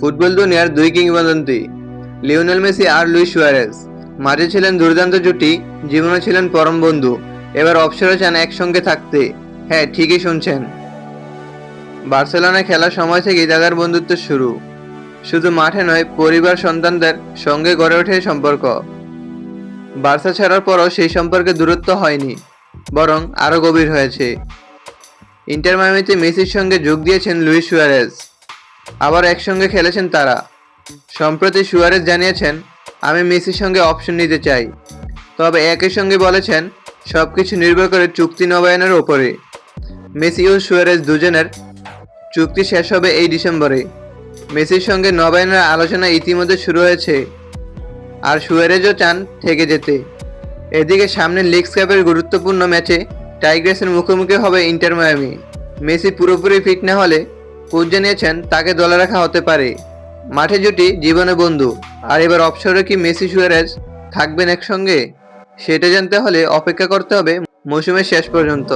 Football দুনিয়ার দুই কিংবদন্তি, লিওনেল মেসি আর লুইস সুয়ারেজ। মাঝে ছিলেন দুর্দান্ত জুটি, জীবনে ছিলেন পরম বন্ধু। এবার অবসরে চান একসঙ্গে থাকতে। হ্যাঁ ঠিকই শুনছেন। বার্সেলোনায় খেলার সময় থেকেই তাদের বন্ধুত্ব শুরু। শুধু মাঠে নয়, পরিবার, সন্তানদের সঙ্গে গড়ে ওঠে সম্পর্ক। বার্সা ছাড়ার পরও সেই সম্পর্কে দূরত্ব হয়নি, বরং আরও গভীর হয়েছে। ইন্টার মায়ামিতে মেসির সঙ্গে যোগ দিয়েছেন লুইস সুয়ারেজ। আবার একসঙ্গে খেলেছেন তারা। সম্প্রতি সুয়ারেজ জানিয়েছেন, আমি মেসির সঙ্গে অপশন নিতে চাই। তবে একই সঙ্গে বলেছেন সব কিছু নির্ভর করে চুক্তি নবায়নের ওপরে। মেসি ও সুয়ারেজ দুজনের চুক্তি শেষ হবে এই ডিসেম্বরে। মেসির সঙ্গে নবায়নের আলোচনা ইতিমধ্যে শুরু হয়েছে, আর সুয়ারেজও চান থেকে যেতে। এদিকে সামনে লিগস কাপের গুরুত্বপূর্ণ ম্যাচে টাইগ্রেসের মুখোমুখি হবে ইন্টার মায়ামি। মেসি পুরোপুরি ফিট না হলে কোচ জানিয়েছেন তাকে দলে রাখা হতে পারে। মাঠে জুটি জীবনে বন্ধু। আর এবার অবসরে কি মেসি সুয়ারেজ থাকবেন একসঙ্গে? সেটা জানতে হলে অপেক্ষা করতে হবে মৌসুমের শেষ পর্যন্ত।